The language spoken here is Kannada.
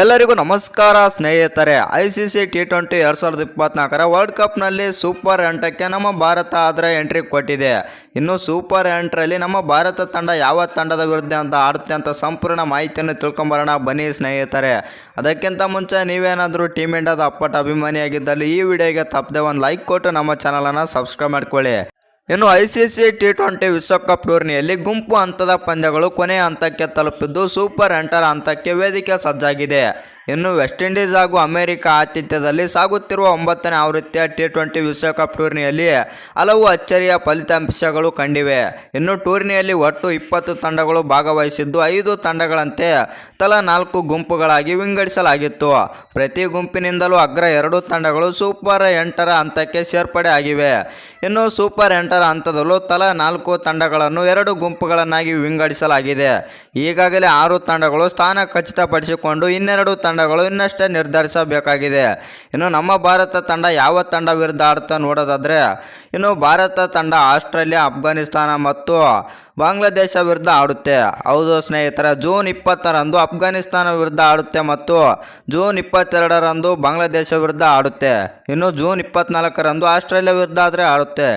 ಎಲ್ಲರಿಗೂ ನಮಸ್ಕಾರ, ಸ್ನೇಹಿತರೆ. I C C T twenty ಎರಡು ಸಾವಿರದ ಇಪ್ಪತ್ನಾಲ್ಕರ ವರ್ಲ್ಡ್ ಕಪ್ನಲ್ಲಿ ಸೂಪರ್ ಎಂಟಕ್ಕೆ ನಮ್ಮ ಭಾರತ ಆದರೆ ಎಂಟ್ರಿ ಕೊಟ್ಟಿದೆ. ಇನ್ನು ಸೂಪರ್ ಎಂಟ್ರಲ್ಲಿ ನಮ್ಮ ಭಾರತ ತಂಡ ಯಾವ ತಂಡದ ವಿರುದ್ಧ ಅಂತ ಆಡುತ್ತೆ ಅಂತ ಸಂಪೂರ್ಣ ಮಾಹಿತಿಯನ್ನು ತಿಳ್ಕೊಂಬರೋಣ. ಬನ್ನಿ ಸ್ನೇಹಿತರೆ. ಅದಕ್ಕಿಂತ ಮುಂಚೆ ನೀವೇನಾದರೂ ಟೀಮ್ ಇಂಡಿಯಾದ ಅಪ್ಪಟ ಅಭಿಮಾನಿಯಾಗಿದ್ದಲ್ಲಿ ಈ ವಿಡಿಯೋಗೆ ತಪ್ಪದೆ ಒಂದು ಲೈಕ್ ಕೊಟ್ಟು ನಮ್ಮ ಚಾನಲನ್ನು ಸಬ್ಸ್ಕ್ರೈಬ್ ಮಾಡ್ಕೊಳ್ಳಿ. ಇನ್ನು I C C T twenty ವಿಶ್ವಕಪ್ ಟೂರ್ನಿಯಲ್ಲಿ ಗುಂಪು ಹಂತದ ಪಂದ್ಯಗಳು ಕೊನೆಯ ಹಂತಕ್ಕೆ ತಲುಪಿದ್ದು ಸೂಪರ್ ಎಂಟರ್ ಹಂತಕ್ಕೆ ವೇದಿಕೆ ಸಜ್ಜಾಗಿದೆ. ಇನ್ನು ವೆಸ್ಟ್ ಇಂಡೀಸ್ ಹಾಗೂ ಅಮೆರಿಕ ಆತಿಥ್ಯದಲ್ಲಿ ಸಾಗುತ್ತಿರುವ ಒಂಬತ್ತನೇ ಆವೃತ್ತಿಯ ಟಿ ಟ್ವೆಂಟಿ ವಿಶ್ವಕಪ್ ಟೂರ್ನಿಯಲ್ಲಿ ಹಲವು ಅಚ್ಚರಿಯ ಫಲಿತಾಂಶಗಳು ಕಂಡಿವೆ. ಇನ್ನು ಟೂರ್ನಿಯಲ್ಲಿ ಒಟ್ಟು ಇಪ್ಪತ್ತು ತಂಡಗಳು ಭಾಗವಹಿಸಿದ್ದು ಐದು ತಂಡಗಳಂತೆ ತಲಾ ನಾಲ್ಕು ಗುಂಪುಗಳಾಗಿ ವಿಂಗಡಿಸಲಾಗಿತ್ತು. ಪ್ರತಿ ಗುಂಪಿನಿಂದಲೂ ಅಗ್ರ ಎರಡು ತಂಡಗಳು ಸೂಪರ್ ಎಂಟರ ಹಂತಕ್ಕೆ ಸೇರ್ಪಡೆ ಆಗಿವೆ. ಇನ್ನು ಸೂಪರ್ ಎಂಟರ ಹಂತದಲ್ಲೂ ತಲಾ ನಾಲ್ಕು ತಂಡಗಳನ್ನು ಎರಡು ಗುಂಪುಗಳನ್ನಾಗಿ ವಿಂಗಡಿಸಲಾಗಿದೆ. ಈಗಾಗಲೇ ಆರು ತಂಡಗಳು ಸ್ಥಾನ ಖಚಿತಪಡಿಸಿಕೊಂಡು ಇನ್ನೆರಡು ತಂಡಗಳು ಇನ್ನಷ್ಟೇ ನಿರ್ಧರಿಸಬೇಕಾಗಿದೆ. ಇನ್ನು ನಮ್ಮ ಭಾರತ ತಂಡ ಯಾವ ತಂಡ ವಿರುದ್ಧ ಆಡ್ತಾ ನೋಡೋದಾದರೆ, ಇನ್ನು ಭಾರತ ತಂಡ ಆಸ್ಟ್ರೇಲಿಯಾ, ಅಫ್ಘಾನಿಸ್ತಾನ ಮತ್ತು ಬಾಂಗ್ಲಾದೇಶ ವಿರುದ್ಧ ಆಡುತ್ತೆ. ಹೌದು ಸ್ನೇಹಿತರೆ, ಜೂನ್ ಇಪ್ಪತ್ತರಂದು ಅಫ್ಘಾನಿಸ್ತಾನ ವಿರುದ್ಧ ಆಡುತ್ತೆ ಮತ್ತು ಜೂನ್ ಇಪ್ಪತ್ತೆರಡರಂದು ಬಾಂಗ್ಲಾದೇಶ ವಿರುದ್ಧ ಆಡುತ್ತೆ. ಇನ್ನು ಜೂನ್ ಇಪ್ಪತ್ನಾಲ್ಕರಂದು ಆಸ್ಟ್ರೇಲಿಯಾ ವಿರುದ್ಧ ಆದರೆ ಆಡುತ್ತೆ.